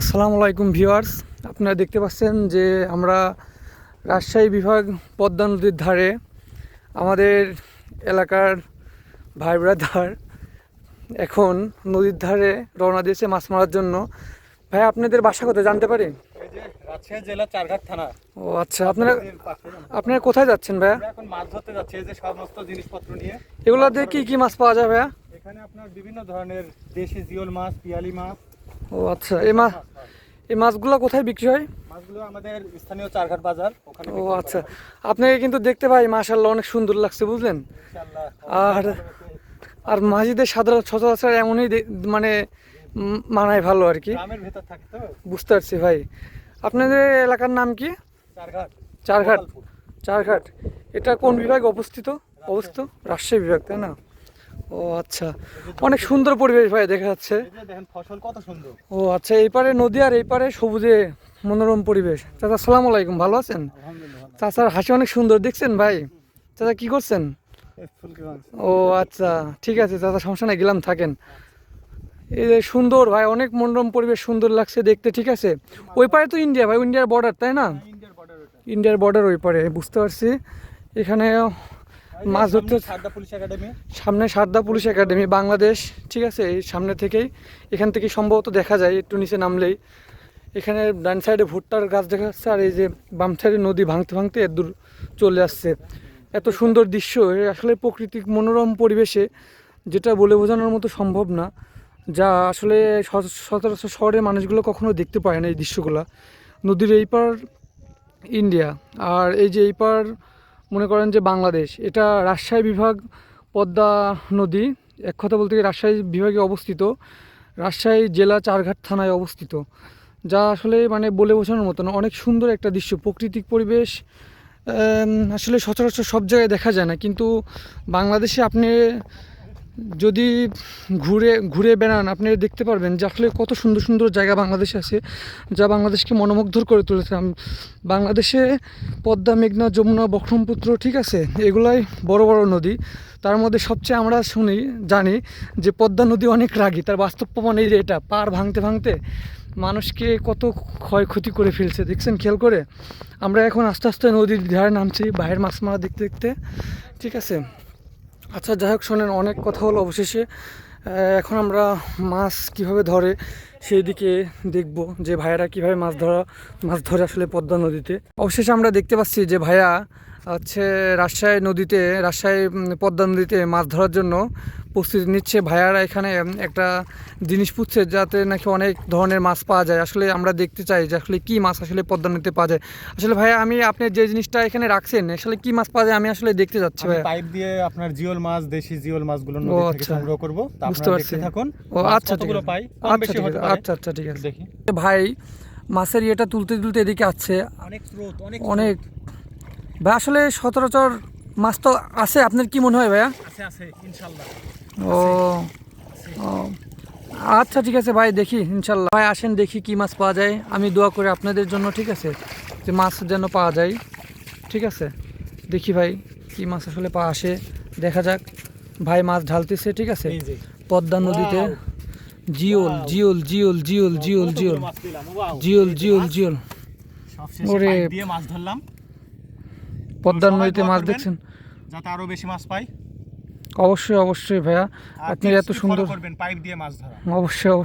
আসসালামু আলাইকুম ভিউয়ার্স। আপনারা দেখতে পাচ্ছেন যে আমরা রাজশাহী বিভাগ পদ্মা নদীর ধারে আমাদের এলাকার ভাই ব্রাদার এখন নদীর ধারে রওনা দিয়েছে মাছ মারার জন্য। ভাই আপনাদের বাসা কোথায় জানতে পারি? এই যে রাজশাহী জেলা চারঘাট থানা। ও আচ্ছা আপনারা আপনারা কোথায় যাচ্ছেন ভাইয়া? এখন মাছ ধরতে যাচ্ছি এই যে সমস্ত জিনিসপত্র নিয়ে। এগুলো দিয়ে কী কী মাছ পাওয়া যায় ভাইয়া? এখানে আপনার বিভিন্ন ধরনের দেশি জিওল মাছ পিয়ালি মাছ ও আচ্ছা এই মাছ যায়। এই মাছগুলো কোথায় বিক্রি হয়? মাছগুলো আমাদের স্থানীয় চারঘাট বাজার ওখানে ও আচ্ছা আপনাকে কিন্তু দেখতে পাই মাশাল্লাহ অনেক সুন্দর লাগছে বুঝলেন? আর আর মাঝিদের সাধারণ সচরাচর এমনই মানে মানায় ভালো আর কি। বুঝতে পারছি ভাই। আপনাদের এলাকার নাম কি? চারঘাট চারঘাট। চারঘাট। এটা কোন বিভাগে অবস্থিত? অবস্থিত? রাজশাহী বিভাগ তাই না? ও আচ্ছা। অনেক সুন্দর পরিবেশ ভাই দেখা যাচ্ছে। দেখেন ফসল কত সুন্দর। ও আচ্ছা এই পারে নদী আর এই পারে সবুজে মনোরম পরিবেশ। চাচা আসসালামু আলাইকুম ভালো আছেন? চাচার হাসি অনেক সুন্দর দেখছেন ভাই? চাচা কি করছেন? ও আচ্ছা ঠিক আছে দাদা সমস্যা নাই গেলাম থাকেন। এই যে সুন্দর ভাই অনেক মনোরম পরিবেশ সুন্দর লাগছে দেখতে ঠিক আছে? ওই পারে তো ইন্ডিয়া ভাই ইন্ডিয়ার বর্ডার তাই না? ইন্ডিয়ার বর্ডার ইন্ডিয়ার বর্ডার ওই পারে বুঝতে পারছি। এখানে মাছ ধরতে সারদা পুলিশ একাডেমি। সামনে সারদা পুলিশ একাডেমি বাংলাদেশ ঠিক আছে? এই সামনে থেকেই এখান থেকে সম্ভবত দেখা যায় একটু নিচে নামলেই। এখানে ডান সাইডে ভুট্টার গাছ দেখা যাচ্ছে আর এই যে বাম সাইডে নদী ভাঙতে ভাঙতে এত দূর চলে আসছে। এত সুন্দর দৃশ্য আসলে প্রকৃতিক মনোরম পরিবেশে যেটা বলে বোঝানোর মতো সম্ভব না। যা আসলে সচরাচর শহরের মানুষগুলো কখনো দেখতে পায় না এই দৃশ্যগুলো। নদীর এই পার ইন্ডিয়া আর এই যে এই পার মনে করেন যে বাংলাদেশ, এটা রাজশাহী বিভাগ পদ্মা নদী, এক কথা বলতে রাজশাহী বিভাগে অবস্থিত। রাজশাহী জেলা চারঘাট থানায় অবস্থিত। যা আসলে মানে বলে বোঝানোর মতো না, অনেক সুন্দর একটা দৃশ্য। প্রাকৃতিক পরিবেশ আসলে সচরাচর সব জায়গায় দেখা যায় না। কিন্তু বাংলাদেশে আপনি যদি ঘুরে ঘুরে বেড়ান, আপনি দেখতে পারবেন যে আসলে কত সুন্দর সুন্দর জায়গা বাংলাদেশে আছে, যা বাংলাদেশকে মনোমুগ্ধর করে তুলেছে। বাংলাদেশে পদ্মা, মেঘনা, যমুনা, বক্রমপুত্র, ঠিক আছে, এগুলাই বড় বড় নদী। তার মধ্যে সবচেয়ে আমরা শুনি, জানি যে পদ্মা নদী অনেক রাগী, তার বাস্তব প্রমাণ এই যে এটা, পার ভাঙতে ভাঙতে মানুষকে কত ক্ষয়ক্ষতি করে ফেলছে, দেখছেন? খেয়াল করে? আমরা এখন আস্তে আস্তে নদীর ধারে নামছি বাইরের মাছ মারা দেখতে দেখতে, ঠিক আছে? আচ্ছা যাই হোক শোনেন, অনেক কথা হলো অবশেষে। এখন আমরা মাছ কীভাবে ধরে সেই দিকে দেখব যে ভাইয়ারা কীভাবে মাছ ধরা, মাছ ধরে আসলে পদ্মা নদীতে। অবশেষে আমরা দেখতে পাচ্ছি যে ভাইয়া হচ্ছে রাজশাহী নদীতে, রাজশাহী পদ্মা নদীতে মাছ ধরার জন্য প্রস্তুতি নিচ্ছে ভাইয়ারা এখানে একটা জিনিস পুষছে যাতে নাকি অনেক ধরনের মাছ পাওয়া যায়। আসলে আমরা দেখতে চাই যে আসলে কী মাছ আসলে পদ্মা নদীতে পাওয়া যায়। আসলে ভাইয়া আমি আপনি যে জিনিসটা এখানে রাখছেন আসলে কী মাছ পাওয়া যায় আমি আসলে দেখতে যাচ্ছি ভাইয়া। পাইপ দিয়ে আপনার জিওল মাছ দেশি জিওল মাছগুলো ও, নদী থেকে আচ্ছা। সংগ্রহ করব। বুঝতে পারছি। থাকুন। ও আচ্ছা ঠিক আছে। আচ্ছা ঠিক আছে। আচ্ছা আচ্ছা ঠিক আছে। দেখি। ভাই মাছের ইয়েটা তুলতে তুলতে এদিকে আসছে। অনেক স্রোত অনেক অনেক। ভাই আসলে সচরাচর মাছ তো আছে আপনার কি মনে হয় ভাইয়া? ও আচ্ছা ঠিক আছে ভাই দেখি ইনশাল্লাহ ভাই আসেন দেখি কি মাছ পাওয়া যায়। আমি দোয়া করি আপনাদের জন্য ঠিক আছে? যে মাছ যেন পাওয়া যায় ঠিক আছে? দেখি ভাই কি মাছ আসলে পাওয়া আসে। দেখা যাক। ভাই মাছ ঢালতেছে ঠিক আছে? পদ্মা নদীতে। জিওল জিওল জিওল জিওল জিওল জিওল! জিওল জিওল জিওল। ওরে। মাছ ধরলাম। পদ্মার নদীতে মাছ দেখছেন। যাতে আরও বেশি মাছ পাই। অবশ্যই অবশ্যই ভাইয়া। আপনি এত সুন্দর করবেন? পাইপ দিয়ে মাছ ধরা। অবশ্যই অবশ্যই।